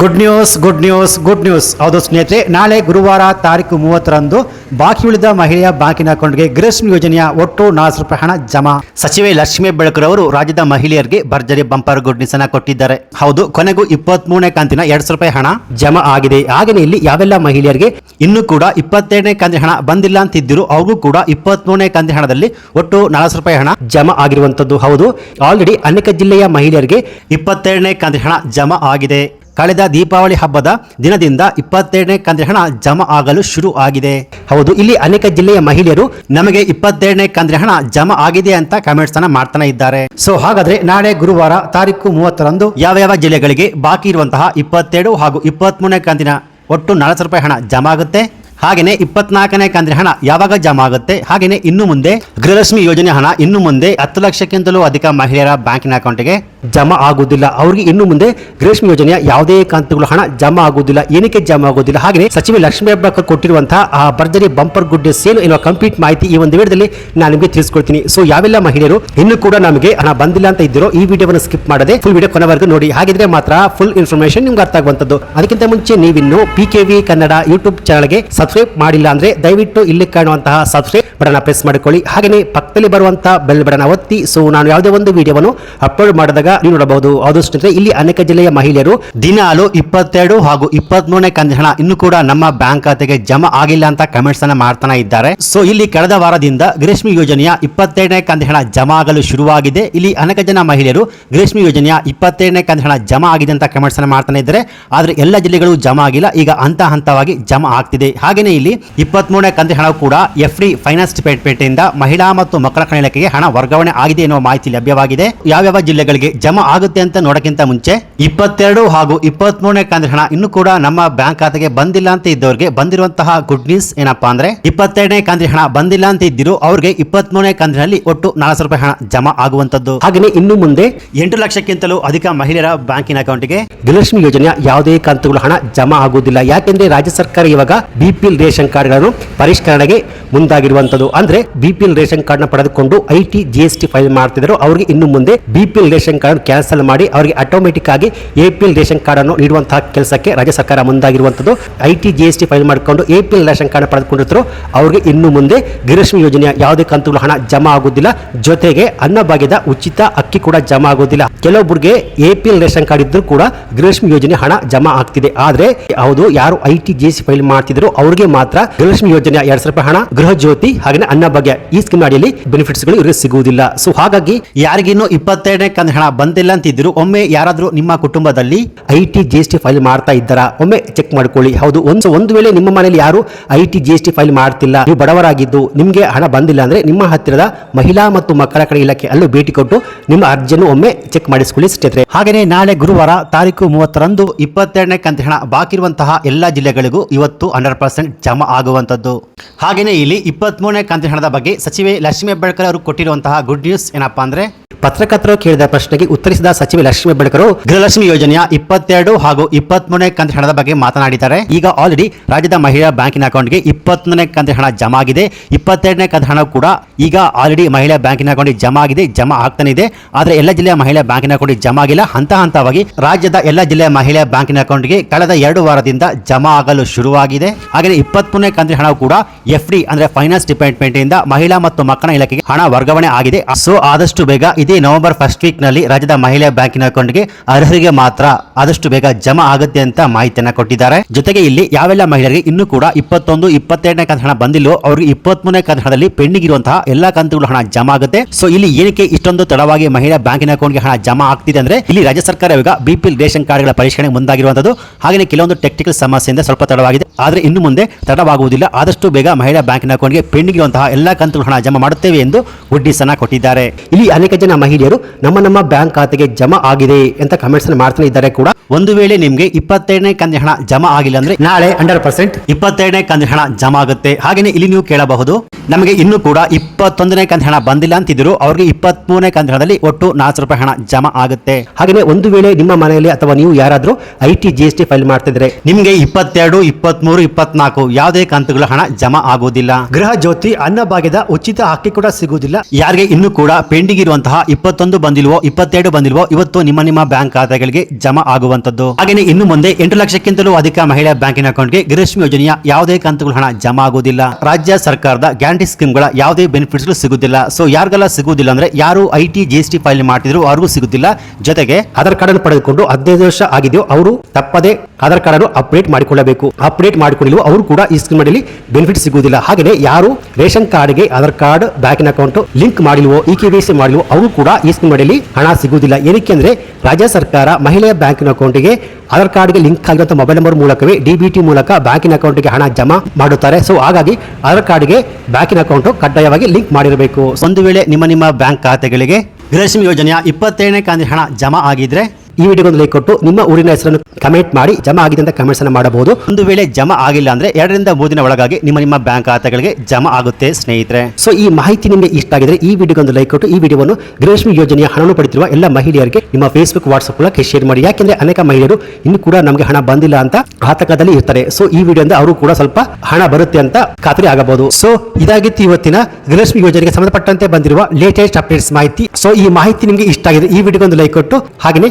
Good news good news good news ಹೌದು ಸ್ನೇಹಿತರೆ ನಾಳೆ ಗುರುವಾರ ತಾರೀಕು ಮೂವತ್ತರಂದು ಬಾಕಿ ಉಳಿದ ಮಹಿಳೆಯ ಬ್ಯಾಂಕಿನ ಅಕೌಂಟ್ಗೆ ಗೃಹಲಕ್ಷ್ಮಿ ಯೋಜನೆಯ ಒಟ್ಟು ನಾಲ್ಕು ರೂಪಾಯಿ ಹಣ ಜಮಾ. ಸಚಿವೆ ಲಕ್ಷ್ಮೀ ಬೆಳಕರವರು ರಾಜ್ಯದ ಮಹಿಳೆಯರಿಗೆ ಭರ್ಜರಿ ಬಂಪರ್ ಗುಡ್ ನ್ಯೂಸ್ ಅನ್ನ ಕೊಟ್ಟಿದ್ದಾರೆ. ಹೌದು ಕೊನೆಗೂ ಇಪ್ಪತ್ತ್ ಮೂರನೇ ಕಂತಿನ ಎರಡ್ ಸಾವಿರ ರೂಪಾಯಿ ಹಣ ಜಮಾ ಆಗಿದೆ. ಹಾಗೆಯೇ ಇಲ್ಲಿ ಯಾವೆಲ್ಲ ಮಹಿಳೆಯರಿಗೆ ಇನ್ನೂ ಕೂಡ ಇಪ್ಪತ್ತೆರಡನೇ ಕಂತಿನ ಹಣ ಬಂದಿಲ್ಲ ಅಂತಿದ್ದರು ಅವ್ರಿಗೂ ಕೂಡ ಇಪ್ಪತ್ತ್ ಮೂರನೇ ಕಂತಿನ ಹಣದಲ್ಲಿ ಒಟ್ಟು ನಾಲ್ಕು ರೂಪಾಯಿ ಹಣ ಜಮಾ ಆಗಿರುವಂತದ್ದು. ಹೌದು ಆಲ್ರೆಡಿ ಅನೇಕ ಜಿಲ್ಲೆಯ ಮಹಿಳೆಯರಿಗೆ ಇಪ್ಪತ್ತೆರಡನೇ ಕಂತಿನ ಹಣ ಜಮಾ ಆಗಿದೆ. ಕಳೆದ ದೀಪಾವಳಿ ಹಬ್ಬದ ದಿನದಿಂದ ಇಪ್ಪತ್ತೆರಡನೇ ಕಂತಿನ ಹಣ ಜಮಾ ಆಗಲು ಶುರು ಆಗಿದೆ. ಹೌದು, ಇಲ್ಲಿ ಅನೇಕ ಜಿಲ್ಲೆಯ ಮಹಿಳೆಯರು ನಮಗೆ ಇಪ್ಪತ್ತೆರಡನೇ ಕಂತಿನ ಹಣ ಜಮಾ ಆಗಿದೆ ಅಂತ ಕಮೆಂಟ್ಸ್ ಅನ್ನ ಮಾಡ್ತಾನೆ ಇದ್ದಾರೆ. ಸೊ ಹಾಗಾದ್ರೆ ನಾಳೆ ಗುರುವಾರ ತಾರೀಕು ಮೂವತ್ತರಂದು ಯಾವ ಯಾವ ಜಿಲ್ಲೆಗಳಿಗೆ ಬಾಕಿ ಇರುವಂತಹ ಇಪ್ಪತ್ತೆರಡು ಹಾಗೂ ಇಪ್ಪತ್ಮೂರನೇ ಕಂತಿನ ಒಟ್ಟು ನಾಲ್ಕು ರೂಪಾಯಿ ಹಣ ಜಮಾ ಆಗುತ್ತೆ? ಹಾಗೆಯೇ ಇಪ್ಪತ್ನಾಲ್ಕನೇ ಕಂತಿನ ಹಣ ಯಾವಾಗ ಜಮಾ ಆಗುತ್ತೆ? ಹಾಗೆಯೇ ಇನ್ನು ಮುಂದೆ ಗೃಹಲಕ್ಷ್ಮಿ ಯೋಜನೆ ಹಣ ಇನ್ನು ಮುಂದೆ ಹತ್ತು ಲಕ್ಷಕ್ಕಿಂತಲೂ ಅಧಿಕ ಮಹಿಳೆಯರ ಬ್ಯಾಂಕಿನ ಅಕೌಂಟ್ಗೆ ಜಮಾ ಆಗುವುದಿಲ್ಲ. ಅವರಿಗೆ ಇನ್ನು ಮುಂದೆ ಗ್ರೇಷ್ಮ ಯೋಜನೆಯ ಯಾವುದೇ ಕಂತುಗಳು ಹಣ ಜಮಾ ಆಗುವುದಿಲ್ಲ. ಏನಕ್ಕೆ ಜಮಾ ಆಗುವುದಿಲ್ಲ? ಹಾಗೆ ಸಚಿವೆ ಲಕ್ಷ್ಮೀ ಹೆಬ್ಬಾಳ್ಕರ್ ಕೊಟ್ಟಿರುವಂತಹ, ಆ, ಭರ್ಜರಿ ಬಂಪರ್ ಗುಡ್ ಸೇಲ್ ಎನ್ನುವ ಕಂಪ್ಲೀಟ್ ಮಾಹಿತಿ ಈ ಒಂದು ವಿಡಿಯೋದಲ್ಲಿ ನಾನು ನಿಮಗೆ ತಿಳಿಸ್ಕೊಳ್ತೀನಿ ಸೊ ಯಾವೆಲ್ಲ ಮಹಿಳೆಯರು ಇನ್ನು ಕೂಡ ನಮಗೆ ಹಣ ಬಂದಿಲ್ಲ ಅಂತ ಇದ್ದಿರೋ ಈ ವಿಡಿಯೋವನ್ನು ಸ್ಕಿಪ್ ಮಾಡದೆ ಫುಲ್ ವಿಡಿಯೋ ಕೊನೆವರೆಗೂ ನೋಡಿ. ಹಾಗಿದ್ರೆ ಮಾತ್ರ ಫುಲ್ ಇನ್ಫಾರ್ಮೇಶನ್ ನಿಮ್ಗೆ ಅರ್ಥ ಆಗುವಂತದ್ದು ಅದಕ್ಕಿಂತ ಮುಂಚೆ ನೀವಿನ್ನು P K V Kannada YouTube ಚಾನಲ್ಗೆ ಸಬ್ಸ್ಕ್ರೈಬ್ ಮಾಡಿಲ್ಲ ಅಂದ್ರೆ ದಯವಿಟ್ಟು ಇಲ್ಲಿ ಕಾಣುವಂತಹ ಸಬ್ಸ್ಕ್ರೈಬ್ ಬಟನ್ ಪ್ರೆಸ್ ಮಾಡಿಕೊಳ್ಳಿ. ಹಾಗೆಯೇ ಪಕ್ಕದಲ್ಲಿ ಬರುವಂಥ ಬೆಲ್ ಬಟನ್ ಒತ್ತಿ. ಸೊ ನಾನು ಯಾವುದೇ ಒಂದು ವಿಡಿಯೋವನ್ನು ಅಪ್ಲೋಡ್ ಮಾಡಿದಾಗ ನೀವು ನೋಡಬಹುದು. ಅದು ಇಲ್ಲಿ ಅನೇಕ ಜಿಲ್ಲೆಯ ಮಹಿಳೆಯರು ದಿನಾಲು ಇಪ್ಪತ್ತೆರಡು ಹಾಗೂ ಇಪ್ಪತ್ಮೂರನೇ ಕಂತಿನ ಹಣ ಇನ್ನು ಕೂಡ ನಮ್ಮ ಬ್ಯಾಂಕ್ ಖಾತೆಗೆ ಜಮಾ ಆಗಿಲ್ಲ ಅಂತ ಕಮೆಂಟ್ಸ್ ಅನ್ನ ಮಾಡ್ತಾನೆ ಇದ್ದಾರೆ. ಸೊ ಇಲ್ಲಿ ಕಳೆದ ವಾರದಿಂದ ಗ್ರೀಷ್ಮಿ ಯೋಜನೆಯ ಇಪ್ಪತ್ತೆರಡನೇ ಕಂತಿನ ಹಣ ಜಮಾ ಆಗಲು ಶುರುವಾಗಿದೆ. ಇಲ್ಲಿ ಅನೇಕ ಜನ ಮಹಿಳೆಯರು ಗ್ರೀಷ್ಮಿ ಯೋಜನೆಯ ಇಪ್ಪತ್ತೆರಡನೇ ಕಂತಿನ ಹಣ ಜಮಾ ಆಗಿದೆ ಅಂತ ಕಮೆಂಟ್ಸ್ ಅನ್ನ ಮಾಡ್ತಾನೆ ಇದ್ದಾರೆ. ಆದ್ರೆ ಎಲ್ಲ ಜಿಲ್ಲೆಗಳು ಜಮಾ ಆಗಿಲ್ಲ. ಈಗ ಹಂತ ಹಂತವಾಗಿ ಜಮಾ ಆಗ್ತಿದೆ. ಹಾಗೆಯೇ ಇಲ್ಲಿ ಇಪ್ಪತ್ಮೂರನೇ ಕಂತಿನ ಹಣ ಕೂಡ ಎಫ್ ಡಿ ಫೈನಾನ್ಸ್ ಡಿಪಾರ್ಟ್ಮೆಂಟ್ ಮಹಿಳಾ ಮತ್ತು ಮಕ್ಕಳ ಕಲ್ಯಾಣ ಇಲಾಖೆಗೆ ಹಣ ವರ್ಗಾವಣೆ ಆಗಿದೆ ಎನ್ನುವ ಮಾಹಿತಿ ಲಭ್ಯವಾಗಿದೆ. ಯಾವ್ಯಾವ ಜಿಲ್ಲೆಗಳಿಗೆ ಜಮಾ ಆಗುತ್ತೆ ಅಂತ ನೋಡಕ್ಕಿಂತ ಮುಂಚೆ ಇಪ್ಪತ್ತೆರಡು ಹಾಗೂ ಇಪ್ಪತ್ತ್ ಮೂರನೇ ಕಂದ್ರೆ ಹಣ ಇನ್ನು ಕೂಡ ನಮ್ಮ ಬ್ಯಾಂಕ್ ಖಾತೆಗೆ ಬಂದಿಲ್ಲ ಅಂತ ಇದ್ದವರಿಗೆ ಬಂದಿರುವಂತಹ ಗುಡ್ ನ್ಯೂಸ್ ಏನಪ್ಪಾ ಅಂದ್ರೆ ಇಪ್ಪತ್ತೆರಡನೇ ಕಂದ್ರೆ ಹಣ ಬಂದಿಲ್ಲ ಅಂತ ಇದ್ದಿರು ಅವ್ರಿಗೆ ಇಪ್ಪತ್ತ್ ಮೂರನೇ ಕಂತಿನಲ್ಲಿ ಒಟ್ಟು ನಾಲ್ಕು ರೂಪಾಯಿ ಹಣ ಜಮಾ ಆಗುವಂತದ್ದು ಹಾಗೆಯೇ ಇನ್ನು ಮುಂದೆ ಎಂಟು ಲಕ್ಷಕ್ಕಿಂತಲೂ ಅಧಿಕ ಮಹಿಳೆಯರ ಬ್ಯಾಂಕಿನ ಅಕೌಂಟ್ಗೆ ಗೃಹಲಕ್ಷ್ಮಿ ಯೋಜನೆಯ ಯಾವುದೇ ಕಂತುಗಳು ಹಣ ಜಮಾ ಆಗುವುದಿಲ್ಲ. ಯಾಕೆಂದ್ರೆ ರಾಜ್ಯ ಸರ್ಕಾರ ಇವಾಗ ಬಿಪಿಎಲ್ ರೇಷನ್ ಕಾರ್ಡ್ಗಳನ್ನು ಪರಿಷ್ಕರಣೆಗೆ ಮುಂದಾಗಿರುವಂತದ್ದು. ಅಂದ್ರೆ ಬಿಪಿಎಲ್ ರೇಷನ್ ಕಾರ್ಡ್ನ ಪಡೆದುಕೊಂಡು ಐಟಿ, ಜಿಎಸ್ಟಿ ಫೈಲ್ ಮಾಡ್ತಿದ್ರು ಅವರಿಗೆ ಇನ್ನು ಮುಂದೆ ಬಿಪಿಎಲ್ ರೇಷನ್ ಕಾರ್ಡ್ ಕ್ಯಾನ್ಸಲ್ ಮಾಡಿ ಅವರಿಗೆ ಆಟೋಮೆಟಿಕ್ ಆಗಿ ಎಪಿಎಲ್ ರೇಷನ್ ಕಾರ್ಡ್ ಅನ್ನು ನೀಡುವಂತಹ ಕೆಲಸಕ್ಕೆ ರಾಜ್ಯ ಸರ್ಕಾರ ಮುಂದಾಗಿರುವಂತದ್ದು. ಐಟಿ, ಜಿಎಸ್ಟಿ ಫೈಲ್ ಮಾಡಿಕೊಂಡು ಎಪಿಎಲ್ ರೇಷನ್ ಕಾರ್ಡ್ ಪಡೆದುಕೊಂಡಿದ್ರು ಅವರಿಗೆ ಇನ್ನು ಮುಂದೆ ಗೃಹಲಕ್ಷ್ಮಿ ಯೋಜನೆಯ ಯಾವುದೇ ಕಂತುಗಳು ಹಣ ಜಮಾ ಆಗುವುದಿಲ್ಲ. ಜೊತೆಗೆ ಅನ್ನಭಾಗ್ಯದ ಉಚಿತ ಅಕ್ಕಿ ಕೂಡ ಜಮಾ ಆಗುವುದಿಲ್ಲ. ಕೆಲವೊಬ್ಬರಿಗೆ ಎಪಿಎಲ್ ರೇಷನ್ ಕಾರ್ಡ್ ಇದ್ರೂ ಕೂಡ ಗೃಹಲಕ್ಷ್ಮಿ ಯೋಜನೆ ಹಣ ಜಮಾ ಆಗ್ತಿದೆ. ಆದ್ರೆ ಹೌದು, ಯಾರು ಐ ಟಿ ಫೈಲ್ ಮಾಡ್ತಿದ್ರು ಅವರಿಗೆ ಮಾತ್ರ ಗೃಹಲಕ್ಷ್ಮಿ ಯೋಜನೆ ಎರಡ್ ಸಾವಿರ ರೂಪಾಯಿ ಹಣ, ಗೃಹ ಜ್ಯೋತಿ ಹಾಗೆ ಅನ್ನಭಾಗ್ಯ ಈ ಸ್ಕೀಮ್ ಅಡಿಯಲ್ಲಿ ಬೆನಿಫಿಟ್ಸ್ಗಳು ಇವರಿಗೆ ಸಿಗುವುದಿಲ್ಲ. ಸೊ ಹಾಗಾಗಿ ಯಾರಿಗಿನ್ನೂ ಇಪ್ಪತ್ತೆರಡನೇ ಕಂದ ಹಣ ಬಂದಿಲ್ಲ ಅಂತಿದ್ರು, ಒಮ್ಮೆ ಯಾರಾದ್ರೂ ನಿಮ್ಮ ಕುಟುಂಬದಲ್ಲಿ I T, G S T file ಮಾಡ್ತಾ ಇದ್ದಾರಾ? ಒಮ್ಮೆ ಚೆಕ್ ಮಾಡ್ಕೊಳ್ಳಿ. ಹೌದು, ಒಂದು ಒಂದು ವೇಳೆ ನಿಮ್ಮ ಮನೆಯಲ್ಲಿ ಯಾರು I T, G S T file ಮಾಡ್ತಿಲ್ಲ, ನೀವು ಬಡವರಾಗಿದ್ದು, ನಿಮಗೆ ಹಣ ಬಂದಿಲ್ಲ ಅಂದ್ರೆ ನಿಮ್ಮ ಹತ್ತಿರದ ಮಹಿಳಾ ಮತ್ತು ಮಕ್ಕಳ ಕಡೆ ಇಲಾಖೆ ಅಲ್ಲೂ ಭೇಟಿ ಕೊಟ್ಟು ನಿಮ್ಮ ಅರ್ಜಿಯನ್ನು ಒಮ್ಮೆ ಚೆಕ್ ಮಾಡಿಸ್ಕೊಳ್ಳಿ ಸ್ನೇಹಿತರೆ ಹಾಗೆಯೇ ನಾಳೆ ಗುರುವಾರ ತಾರೀಕು ಮೂವತ್ತರಂದು ಇಪ್ಪತ್ತೆರಡನೇ ಕಂತಿನ ಹಣ ಬಾಕಿ ಇರುವಂತಹ ಎಲ್ಲ ಜಿಲ್ಲೆಗಳಿಗೂ ಇವತ್ತು ಹಂಡ್ರೆಡ್ ಪರ್ಸೆಂಟ್ ಜಮಾ ಆಗುವಂಥದ್ದು. ಹಾಗೆಯೇ ಇಲ್ಲಿ ಇಪ್ಪತ್ತ್ಮೂರನೇ ಕಂತಿನ ಹಣದ ಬಗ್ಗೆ ಸಚಿವೆ ಲಕ್ಷ್ಮೀ ಹೆಬ್ಬಾಳ್ಕರ್ ಅವರು ಕೊಟ್ಟಿರುವಂತಹ ಗುಡ್ ನ್ಯೂಸ್ ಏನಪ್ಪಾ ಅಂದ್ರೆ ಪತ್ರಕರ್ತರು ಕೇಳಿದ ಪ್ರಶ್ನೆಗೆ ಉತ್ತರಿಸಿದ ಸಚಿವೆ ಲಕ್ಷ್ಮಿ ಹೆಬ್ಬಾಳ್ಕರ್ ಗೃಹಲಕ್ಷ್ಮಿ ಯೋಜನೆಯ ಇಪ್ಪತ್ತೆರಡು ಹಾಗೂ ಇಪ್ಪತ್ಮೂರನೇ ಕಂತಿನ ಹಣದ ಬಗ್ಗೆ ಮಾತನಾಡಿದ್ದಾರೆ. ಈಗ ಆಲ್ರೆಡಿ ರಾಜ್ಯದ ಮಹಿಳಾ ಬ್ಯಾಂಕಿನ ಅಕೌಂಟ್ಗೆ ಇಪ್ಪತ್ತೊಂದನೇ ಕಂತಿನ ಹಣ ಜಮಾ ಆಗಿದೆ ಇಪ್ಪತ್ತೆರಡನೇ ಕಂತಿನ ಹಣ ಕೂಡ ಈಗ ಆಲ್ರೆಡಿ ಮಹಿಳಾ ಬ್ಯಾಂಕಿನ ಅಕೌಂಟ್ಗೆ ಜಮಾ ಆಗಿದೆ ಜಮಾ ಆಗ್ತಾನೆ ಇದೆ. ಆದರೆ ಎಲ್ಲ ಜಿಲ್ಲೆಯ ಮಹಿಳಾ ಬ್ಯಾಂಕಿನ ಅಕೌಂಟ್ಗೆ ಜಮಾ ಆಗಿಲ್ಲ. ಹಂತ ಹಂತವಾಗಿ ರಾಜ್ಯದ ಎಲ್ಲ ಜಿಲ್ಲೆಯ ಮಹಿಳಾ ಬ್ಯಾಂಕಿನ ಅಕೌಂಟ್ಗೆ ಕಳೆದ ಎರಡು ವಾರದಿಂದ ಜಮಾ ಆಗಲು ಶುರುವಾಗಿದೆ. ಹಾಗೆ ಇಪ್ಪತ್ಮೂರನೇ ಕಂತಿನ ಹಣ ಕೂಡ ಎಫ್ ಡಿ ಅಂದ್ರೆ ಫೈನಾನ್ಸ್ ಡಿಪಾರ್ಟ್ಮೆಂಟ್ ಇಂದ ಮಹಿಳಾ ಮತ್ತು ಮಕ್ಕಳ ಇಲಾಖೆಗೆ ಹಣ ವರ್ಗಾವಣೆ ಆಗಿದೆ. ಸೊ ಆದಷ್ಟು ಬೇಗ ಇದೇ ನವೆಂಬರ್ ಫಸ್ಟ್ ವೀಕ್ನಲ್ಲಿ ರಾಜ್ಯದ ಮಹಿಳಾ ಬ್ಯಾಂಕಿನ ಅಕೌಂಟ್ಗೆ ಅರ್ಹರಿಗೆ ಮಾತ್ರ ಆದಷ್ಟು ಬೇಗ ಜಮಾ ಆಗುತ್ತೆ ಅಂತ ಮಾಹಿತಿಯನ್ನ ಕೊಟ್ಟಿದ್ದಾರೆ. ಜೊತೆಗೆ ಇಲ್ಲಿ ಯಾವೆಲ್ಲ ಮಹಿಳೆಯರಿಗೆ ಇನ್ನೂ ಕೂಡ ಇಪ್ಪತ್ತೊಂದು, ಇಪ್ಪತ್ತೆರಡನೇ ಕಂತು ಹಣ ಬಂದಿಲ್ಲೋ ಅವರಿಗೆ ಇಪ್ಪತ್ಮೂರನೇ ಕಂತು ಹಣದಲ್ಲಿ ಪೆಂಡಿಂಗ್ ಇರುವಂತಹ ಎಲ್ಲಾ ಕಂತುಗಳು ಹಣ ಜಮಾ ಆಗುತ್ತೆ. ಸೊ ಇಲ್ಲಿ ಏನಕ್ಕೆ ಇಷ್ಟೊಂದು ತಡವಾಗಿ ಮಹಿಳಾ ಬ್ಯಾಂಕಿನ ಅಕೌಂಟ್ಗೆ ಹಣ ಜಮಾ ಆಗ್ತಿದೆ ಅಂದ್ರೆ ಇಲ್ಲಿ ರಾಜ್ಯ ಸರ್ಕಾರ ಇವಾಗ ಬಿಪಿಎಲ್ ರೇಷನ್ ಕಾರ್ಡ್ಗಳ ಪರಿಷ್ಕರಣೆ ಮುಂದಾಗಿರುವಂತದ್ದು. ಹಾಗೆ ಕೆಲವೊಂದು ಟೆಕ್ನಿಕಲ್ ಸಮಸ್ಯೆಯಿಂದ ಸ್ವಲ್ಪ ತಡವಾಗಿದೆ. ಆದರೆ ಇನ್ನು ಮುಂದೆ ತಡವಾಗುವುದಿಲ್ಲ. ಆದಷ್ಟು ಬೇಗ ಮಹಿಳಾ ಬ್ಯಾಂಕಿನ ಅಕೌಂಟ್ಗೆ ಪೆಂಡಿಂಗ್ ಇರುವಂತಹ ಎಲ್ಲಾ ಕಂತುಗಳು ಹಣ ಜಮಾ ಮಾಡುತ್ತೇವೆ ಎಂದು ಗುಡ್ಡಿಸನ್ನ ಕೊಟ್ಟಿದ್ದಾರೆ. ಇಲ್ಲಿ ಅನೇಕ ಜನ ಮಹಿಳೆಯರು ನಮ್ಮ ನಮ್ಮ ಬ್ಯಾಂಕ್ ಖಾತೆಗೆ ಜಮಾ ಆಗಿದೆ ಅಂತ ಕಮೆಂಟ್ಸ್ ಮಾಡ್ತಾನೆ ಇದ್ದಾರೆ ಕೂಡ. ಒಂದು ವೇಳೆ ನಿಮಗೆ ಇಪ್ಪತ್ತೆರಡನೇ ಕಂತಿನ ಹಣ ಜಮಾ ಆಗಿಲ್ಲ ಅಂದ್ರೆ ನಾಳೆ ಹಂಡ್ರೆಡ್ ಪರ್ಸೆಂಟ್. ಇಪ್ಪತ್ತೆರಡನೇ ಕಂತಿನ ಹಣ ಜಮಾ ಆಗುತ್ತೆ. ಹಾಗೆ ಇಲ್ಲಿ ನೀವು ಕೇಳಬಹುದು ನಮಗೆ ಇನ್ನು ಕೂಡ ಇಪ್ಪತ್ತೊಂದನೇ ಕಂತಿನ ಹಣ ಬಂದಿಲ್ಲ ಅಂತಿದ್ರು ಅವ್ರಿಗೆ ಇಪ್ಪತ್ಮೂರನೇ ಕಂತಿನ ಹಣದಲ್ಲಿ ಒಟ್ಟು ನಾಲ್ಕು ರೂಪಾಯಿ ಹಣ ಜಮಾ ಆಗುತ್ತೆ. ಹಾಗೆ ಒಂದು ವೇಳೆ ನಿಮ್ಮ ಮನೆಯಲ್ಲಿ ಅಥವಾ ನೀವು ಯಾರಾದ್ರೂ I T G S T file ಮಾಡ್ತಿದ್ರೆ ನಿಮಗೆ ಇಪ್ಪತ್ತೆರಡು ಇಪ್ಪತ್ಮೂರು ಇಪ್ಪತ್ನಾಲ್ಕು ಯಾವುದೇ ಕಂತುಗಳ ಹಣ ಜಮಾ ಆಗುವುದಿಲ್ಲ ಗೃಹ ಜ್ಯೋತಿ ಅನ್ನ ಭಾಗ್ಯದ ಉಚಿತ ಅಕ್ಕಿ ಕೂಡ ಸಿಗುವುದಿಲ್ಲ. ಯಾರಿಗೆ ಇನ್ನು ಕೂಡ ಪೆಂಡಿಂಗ್ ಇರುವಂತಹ ಇಪ್ಪತ್ತೊಂದು ಬಂದಿಲ್ವೋ, ಇಪ್ಪತ್ತೆರಡು ಬಂದಿಲ್ವೋ, ಇವತ್ತು ನಿಮ್ಮ ನಿಮ್ಮ ಬ್ಯಾಂಕ್ ಖಾತೆಗಳಿಗೆ ಜಮಾ ಆಗುವಂತದ್ದು ಹಾಗೆಯೇ ಇನ್ನು ಮುಂದೆ ಎಂಟು ಲಕ್ಷಕ್ಕಿಂತಲೂ ಅಧಿಕ ಮಹಿಳಾ ಬ್ಯಾಂಕಿನ ಅಕೌಂಟ್ಗೆ ಗೃಹಲಕ್ಷ್ಮಿ ಯೋಜನೆಯ ಯಾವುದೇ ಕಂತುಗಳ ಹಣ ಜಮಾ ಆಗುವುದಿಲ್ಲ. ರಾಜ್ಯ ಸರ್ಕಾರದ ಗ್ಯಾರಂಟಿ ಸ್ಕೀಮ್ಗಳ ಯಾವುದೇ ಬೆನಿಫಿಟ್ಸ್ ಸಿಗುದಿಲ್ಲ ಸೊ, ಯಾರಿಗೆಲ್ಲ ಸಿಗುವುದಿಲ್ಲ ಅಂದ್ರೆ ಯಾರು I T G S T file ಮಾಡಿದ್ರು ಅವ್ರಿಗೂ ಸಿಗುದಿಲ್ಲ ಜೊತೆಗೆ ಆಧಾರ್ ಕಾರ್ಡ್ ಅನ್ನು ಪಡೆದುಕೊಂಡು ಹದಿನೈದು ವರ್ಷ ಆಗಿದೆಯೋ, ಅವರು ತಪ್ಪದೆ ಆಧಾರ್ ಕಾರ್ಡ್ ಅನ್ನು ಅಪ್ಡೇಟ್ ಮಾಡಿಕೊಳ್ಳಬೇಕು. ಅಪ್ಡೇಟ್ ಮಾಡಿಕೊಂಡಿಲ್ಲ ಅವರು ಕೂಡ ಈ ಸ್ಕೀಮ್ ಅಡಿಯಲ್ಲಿ ಬೆನಿಫಿಟ್ ಸಿಗುವುದಿಲ್ಲ. ಹಾಗೆಯೇ ಯಾರು ರೇಷನ್ ಕಾರ್ಡ್ಗೆ ಆಧಾರ್ ಕಾರ್ಡ್, ಬ್ಯಾಂಕಿನ ಅಕೌಂಟ್ ಲಿಂಕ್ ಮಾಡಿಲ್ವೋ, ಇ ಕೆ ಸಿ ಮಾಡಿಲ್ವೋ ಅವರು ಕೂಡ ಈ ಸ್ಕೀಮ್ ಹಣ ಸಿಗುವುದಿಲ್ಲ. ಏನಕ್ಕೆ ಅಂದರೆ ರಾಜ್ಯ ಸರ್ಕಾರ ಮಹಿಳೆಯ ಬ್ಯಾಂಕಿನ ಅಕೌಂಟಿಗೆ ಆಧಾರ್ ಕಾರ್ಡ್ಗೆ ಲಿಂಕ್ ಆಗಿರುವಂಥ ಮೊಬೈಲ್ ನಂಬರ್ ಮೂಲಕವೇ ಡಿ ಬಿ ಟಿ ಮೂಲಕ ಬ್ಯಾಂಕಿನ ಅಕೌಂಟ್ಗೆ ಹಣ ಜಮಾ ಮಾಡುತ್ತಾರೆ. ಸೊ ಹಾಗಾಗಿ ಆಧಾರ್ ಕಾರ್ಡ್ಗೆ ಬ್ಯಾಂಕಿನ ಅಕೌಂಟು ಕಡ್ಡಾಯವಾಗಿ ಲಿಂಕ್ ಮಾಡಿರಬೇಕು. ಒಂದು ವೇಳೆ ನಿಮ್ಮ ನಿಮ್ಮ ಬ್ಯಾಂಕ್ ಖಾತೆಗಳಿಗೆ ಗೃಹಲಕ್ಷ್ಮಿ ಯೋಜನೆಯ ಇಪ್ಪತ್ತೇಳನೇ ಕಂತಿನ ಹಣ ಜಮಾ ಆಗಿದ್ರೆ ಈ ವಿಡಿಯೋಗೊಂದು ಲೈಕ್ ಕೊಟ್ಟು ನಿಮ್ಮ ಊರಿನ ಹೆಸರನ್ನು ಕಮೆಂಟ್ ಮಾಡಿ, ಜಮಾ ಆಗಿದೆ ಅಂತ ಕಮೆಂಟ್ಸ್ ಅನ್ನು ಮಾಡಬಹುದು. ಒಂದು ವೇಳೆ ಜಮಾ ಆಗಿಲ್ಲ ಅಂದ್ರೆ ಎರಡರಿಂದ ಮೂರು ದಿನ ಒಳಗಾಗಿ ನಿಮ್ಮ ನಿಮ್ಮ ಬ್ಯಾಂಕ್ ಖಾತೆಗಳಿಗೆ ಜಮಾ ಆಗುತ್ತೆ, ಸ್ನೇಹಿತರೆ. ಸೊ ಈ ಮಾಹಿತಿ ನಿಮಗೆ ಇಷ್ಟ ಆಗಿದ್ರೆ ಈ ವಿಡಿಯೋಗೊಂದು ಲೈಕ್ ಕೊಟ್ಟು ಈ ವಿಡಿಯೋವನ್ನು ಗೃಹಲಕ್ಷ್ಮಿ ಯೋಜನೆಯ ಹಣವನ್ನು ಪಡೆದಿರುವ ಎಲ್ಲ ಮಹಿಳೆಯರಿಗೆ ನಿಮ್ಮ ಫೇಸ್ಬುಕ್ ವಾಟ್ಸ್ಆಪ್ ಮೂಲಕ ಶೇರ್ ಮಾಡಿ. ಯಾಕೆಂದ್ರೆ ಅನೇಕ ಮಹಿಳೆಯರು ಇನ್ನು ಕೂಡ ನಮಗೆ ಹಣ ಬಂದಿಲ್ಲ ಅಂತ ಆತಂಕದಲ್ಲಿ ಇರ್ತಾರೆ. ಸೊ ಈ ವಿಡಿಯೋದಿಂದ ಅವರು ಕೂಡ ಸ್ವಲ್ಪ ಹಣ ಬರುತ್ತೆ ಅಂತ ಖಾತ್ರಿ ಆಗಬಹುದು. ಸೊ ಇದಾಗಿತ್ತು ಇವತ್ತಿನ ಗೃಹಲಕ್ಷ್ಮಿ ಯೋಜನೆಗೆ ಸಂಬಂಧಪಟ್ಟಂತೆ ಬಂದಿರುವ ಲೇಟೆಸ್ಟ್ ಅಪ್ಡೇಟ್ಸ್ ಮಾಹಿತಿ. ಸೊ ಈ ಮಾಹಿತಿ ನಿಮಗೆ ಇಷ್ಟ ಆಗಿದೆ ಈ ವಿಡಿಯೋಗೊಂದು ಲೈಕ್ ಕೊಟ್ಟು ಹಾಗೆಯೇ